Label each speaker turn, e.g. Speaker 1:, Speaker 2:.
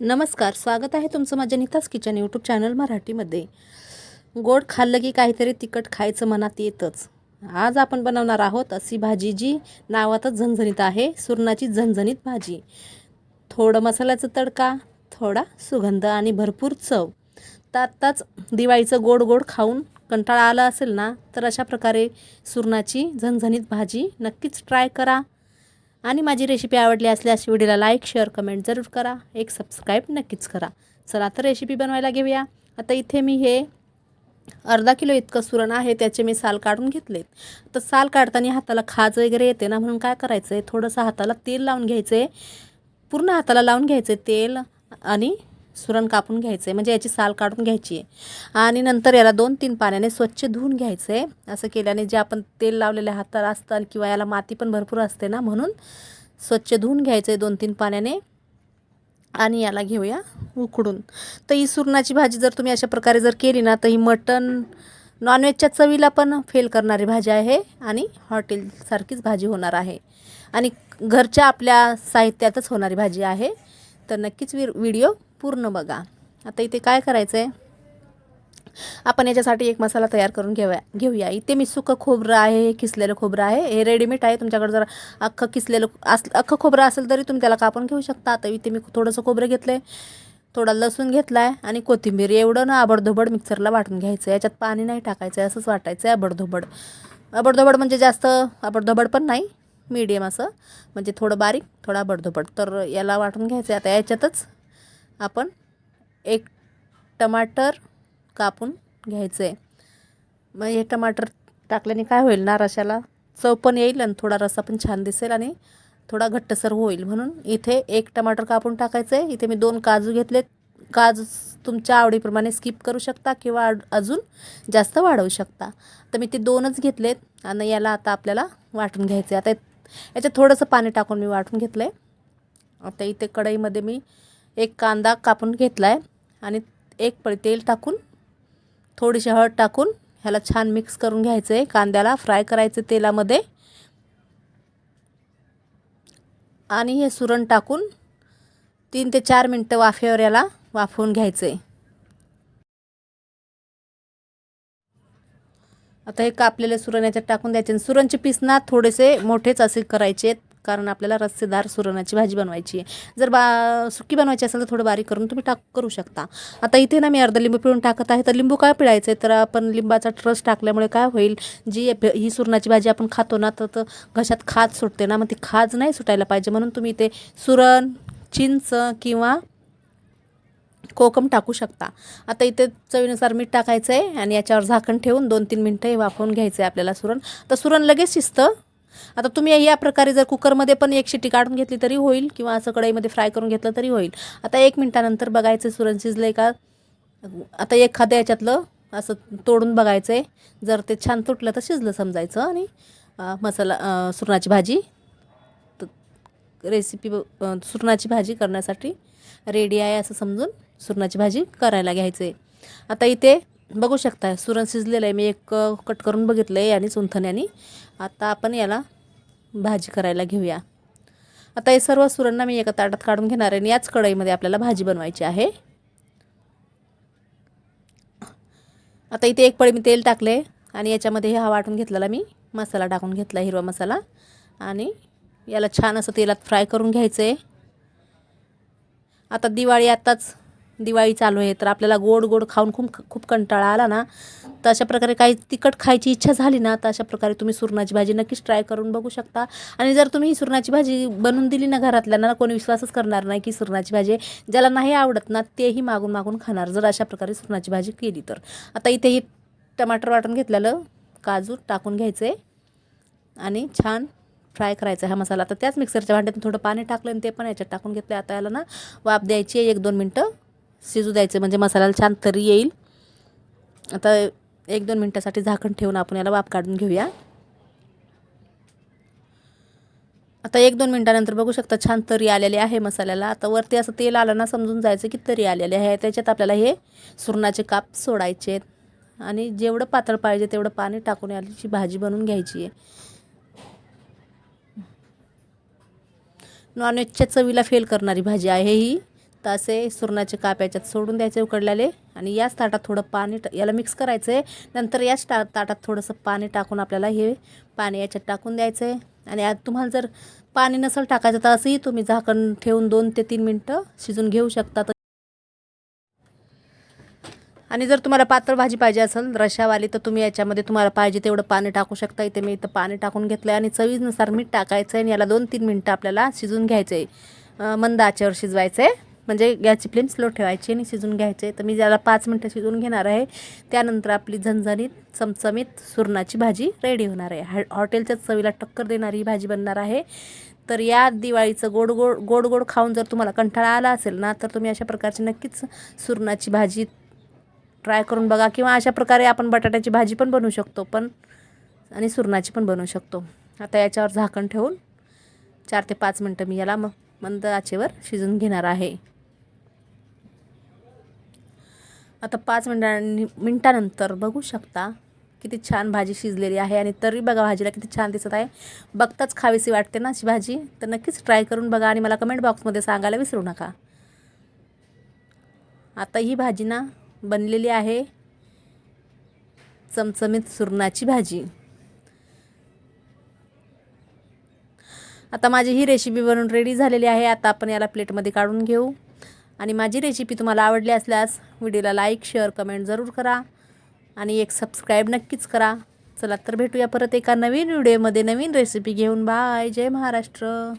Speaker 1: नमस्कार स्वागत आहे तुमचं माझ्या नितास किचन यूट्यूब चॅनल मराठीमध्ये. गोड खाल्लं की काहीतरी तिखट खायचं मनात येतच. आज आपण बनवणार आहोत अशी भाजी जी नावातच झणझणीत आहे सुरणाची झणझणीत भाजी. थोडं मसाल्याचं तडका थोडा सुगंध आणि भरपूर चव. तर आत्ताच दिवाळीचं गोड गोड खाऊन कंटाळा आला असेल ना तर अशा प्रकारे सुरणाची झणझणीत भाजी नक्कीच ट्राय करा. आणि माझी रेसिपी आवडली असल्यास व्हिडिओला लाईक शेअर कमेंट जरूर करा. एक सबस्क्राईब नक्कीच करा. चला तर रेसिपी बनवायला घेऊया. आता इथे मी हे अर्धा किलो इतकं सुरण आहे त्याचे मी साल काढून घेतलेत. तर साल काढताना हाताला खाज वगैरे येते ना म्हणून काय करायचं आहे थोडंसं हाताला तेल लावून घ्यायचं आहे पूर्ण हाताला लावून घ्यायचं आहे तेल आणि सुरण कापून घ्यायचं आहे म्हणजे याची साल काढून घ्यायची आहे आणि नंतर याला दोन तीन पाण्याने स्वच्छ धुवून घ्यायचं आहे असं केल्याने जे आपण तेल लावलेल्या हाताला असतं किंवा याला माती पण भरपूर असते ना म्हणून स्वच्छ धुवून घ्यायचं आहे दोन तीन पाण्याने. आणि याला घेऊया उकडून. तर ही सुरणाची भाजी जर तुम्ही अशा प्रकारे जर केली ना तर ही मटण नॉनव्हेजच्या चवीला पण फेल करणारी भाजी आहे आणि हॉटेलसारखीच भाजी होणार आहे. आणि घरच्या आपल्या साहित्यातच होणारी भाजी आहे. तर नक्कीच वि व्हिडिओ पूर्ण बघा. आता इथे काय करायचं आहे आपण याच्यासाठी एक मसाला तयार करून घेऊया. घेऊया. इथे मी सुकं खोबरं आहे हे किसलेलं खोबरं आहे. हे रेडीमेड आहे. तुमच्याकडे जर अख्खं किसलेलं अस अख्खं खोबरं असेल तरी तुम्ही त्याला कापून घेऊ शकता. आता इथे मी थोडंसं खोबरं घेतलं आहे थोडा लसूण घेतला आहे आणि कोथिंबीर. एवढं ना आबडधोबड मिक्सरला वाटून घ्यायचं आहे याच्यात पाणी नाही टाकायचं आहे असंच वाटायचं आहे आबडधोबड. आबडधोबड म्हणजे जास्त आबडधोबड पण नाही. मीडियम असं. म्हणजे थोडं बारीक थोडं आबडधोबड. तर याला वाटून घ्यायचं आहे आता याच्यातच आपण एक टमाटर कापून घ्यायचं आहे मग हे टमाटर टाकल्याने काय होईल? ना रशाला चव पण येईल आणि थोडा रस्सा पण छान दिसेल आणि थोडा घट्टसर होईल. म्हणून इथे एक टमाटर कापून टाकायचं आहे इथे मी दोन काजू घेतले काजू तुमच्या आवडीप्रमाणे स्किप करू शकता किंवा अजून जास्त वाढवू शकता. तर मी ते दोनच घेतलेत आणि याला आता आपल्याला वाटून घ्यायचं आहे आता याच्यात थोडंसं पाणी टाकून मी वाटून घेतलं आहे आता इथे कढईमध्ये मी एक कांदा कापून घेतला आहे आणि एक पळी तेल टाकून थोडीशी हळद टाकून ह्याला छान मिक्स करून घ्यायचं आहे कांद्याला फ्राय करायचं तेलामध्ये. आणि हे सुरण टाकून तीन ते चार मिनटं वाफेवर याला वाफवून घ्यायचं आहे आता हे कापलेले सुरण याच्यात टाकून द्यायचे. सुरणचे पीस ना थोडेसे मोठेच असे करायचे कारण आपल्याला रस्सेदार सुरणाची भाजी बनवायची आहे. जर बा सुकी बनवायची असेल तर थोडं बारीक करून तुम्ही टाक करू शकता. आता इथे ना मी अर्धा लिंबू पिळून टाकत आहे. तर लिंबू काय पिळायचं आहे तर आपण लिंबाचा ट्रस टाकल्यामुळे काय होईल? जी ही सुरणाची भाजी आपण खातो ना तर घशात खाज सुटते ना. मग ती खाज नाही सुटायला पाहिजे. म्हणून तुम्ही इथे सुरण चिंच किंवा कोकम टाकू शकता. आता इथे चवीनुसार मीठ टाकायचं आहे आणि याच्यावर झाकण ठेवून दोन तीन मिनटं हे वाफवून घ्यायचं आहे आपल्याला सुरण. तर सुरण लगेच शिजतं. आता तुम्ही या प्रकारे जर कुकरमध्ये पण एक शिट्टी काढून घेतली तरी होईल किंवा असं कढईमध्ये फ्राय करून घेतलं तरी होईल. आता एक मिनटानंतर बघायचं सुरण शिजलं आहे का? आता एखाद्या याच्यातलं असं तोडून बघायचं आहे जर ते छान तुटलं तर शिजलं समजायचं. आणि मसाला सुरणाची भाजी. रेसिपी सुरणाची भाजी करण्यासाठी रेडी आहे असं समजून सुरणाची भाजी करायला घ्यायचं आहे आता इथे बघू शकता सुरण शिजलेलं आहे. मी एक कट करून बघितलं आहे आणि चुंथण्याने आता आपण याला भाजी करायला घेऊया. आता हे सर्व सुरांना मी एका ताटात काढून घेणार आहे आणि याच कढईमध्ये आपल्याला भाजी बनवायची आहे. आता इथे एक पळी मी तेल टाकले आणि याच्यामध्ये हा वाटून घेतलेला मी मसाला टाकून घेतला हिरवा मसाला. आणि याला छान असं तेलात फ्राय करून घ्यायचं आहे आता दिवाळी आत्ताच दिवाळी चालू आहे तर आपल्याला गोड गोड खाऊन खूप खूप कंटाळा आला ना तर अशा प्रकारे काही तिखट खायची इच्छा झाली ना तर अशा प्रकारे तुम्ही सुरणाची भाजी नक्कीच ट्राय करून बघू शकता. आणि जर तुम्ही ही सुरणाची भाजी बनवून दिली ना घरातल्यांना कोणी विश्वासच करणार नाही की सुरणाची भाजी ज्याला नाही आवडत ना तेही मागून मागून खाणार जर अशा प्रकारे सुरणाची भाजी केली तर. आता इथे ही टमाटर वाटून घेतलेलं काजू टाकून घ्यायचं आहे आणि छान फ्राय करायचा हा मसाला. आता त्याच मिक्सरच्या भांड्यातून थोडं पाणी टाकलं आणि ते पण याच्यात टाकून घेतलं आता याला ना वाफ द्यायची आहे एक दोन मिनटं. शिजू द्यायचं म्हणजे मसाल्याला छान तरी येईल. आता एक दोन मिनटासाठी झाकण ठेवून आपण याला वाफ काढून घेऊया. आता एक दोन मिनटानंतर बघू शकता छान तरी आलेले आहे मसाल्याला. आता वरती असं तेल आलं ना समजून जायचं की तरी आलेले आहे. त्याच्यात आपल्याला हे सुरणाचे काप सोडायचे आहेत. आणि जेवढं पातळ पाहिजे तेवढं पाणी टाकून याची भाजी बनवून घ्यायची आहे. नॉनव्हेजच्या चवीला फेल करणारी भाजी आहे ही. तर असे सुरणाचे काप याच्यात सोडून द्यायचे उकडलेले. आणि याच ताटात थोडं पाणी याला मिक्स करायचं. आहे नंतर याच टा ताटात थोडंसं पाणी टाकून आपल्याला हे पाणी याच्यात टाकून द्यायचं. आहे आणि आज तुम्हाला जर पाणी नसेल टाकायचं तर असंही तुम्ही झाकण ठेवून दोन ते तीन मिनटं शिजून घेऊ शकता. आणि जर तुम्हाला पातळ भाजी पाहिजे असेल रशावाली तर तुम्ही याच्यामध्ये तुम्हाला पाहिजे तेवढं पाणी टाकू शकता. इथे मी इथं पाणी टाकून घेतलं आहे आणि चवीनुसार मीठ टाकायचं आहे आणि याला दोन तीन मिनटं आपल्याला शिजून घ्यायचं आहे मंद आचेवर शिजवायचं आहे म्हणजे गॅसची फ्लेम स्लो ठेवायची आणि शिजून घ्यायचे. तर मी ज्याला पाच मिनटं शिजून घेणार आहे त्यानंतर आपली झणझणीत चमचमीत सुरणाची भाजी रेडी होणार आहे. हॅ हॉटेलच्या चवीला टक्कर देणारी ही भाजी बनणार आहे. तर या दिवाळीचं गोड गोड गोड गोड खाऊन जर तुम्हाला कंटाळा आला असेल ना तर तुम्ही अशा प्रकारची नक्कीच सुरणाची भाजी ट्राय करून बघा किंवा अशा प्रकारे आपण बटाट्याची भाजी पण बनवू शकतो पण आणि सुरणाची पण बनवू शकतो. आता याच्यावर झाकण ठेवून चार ते पाच मिनटं मी याला म मंद आचेवर शिजून घेणार आहे. आता पाच मिनटां मिनटानंतर बघू शकता किती छान भाजी शिजलेली आहे आणि तरी बघा भाजीला किती छान दिसत आहे. बघताच खावीशी वाटते ना अशी भाजी? तर नक्कीच ट्राय करून बघा आणि मला कमेंट बॉक्समध्ये सांगायला विसरू नका. आता ही भाजी ना बनलेली आहे. चमचमीत सुरणाची भाजी. आता माझी ही रेसिपी बनवून रेडी झालेली आहे. आता आपण याला प्लेटमध्ये काढून घेऊ. आणि माझी रेसिपी तुम्हाला आवडली असल्यास व्हिडिओला लाईक शेअर कमेंट जरूर करा. आणि एक सबस्क्राईब नक्कीच करा. चला तर भेटूया परत एका नवीन व्हिडिओमध्ये नवीन रेसिपी घेऊन. बाय जय महाराष्ट्र.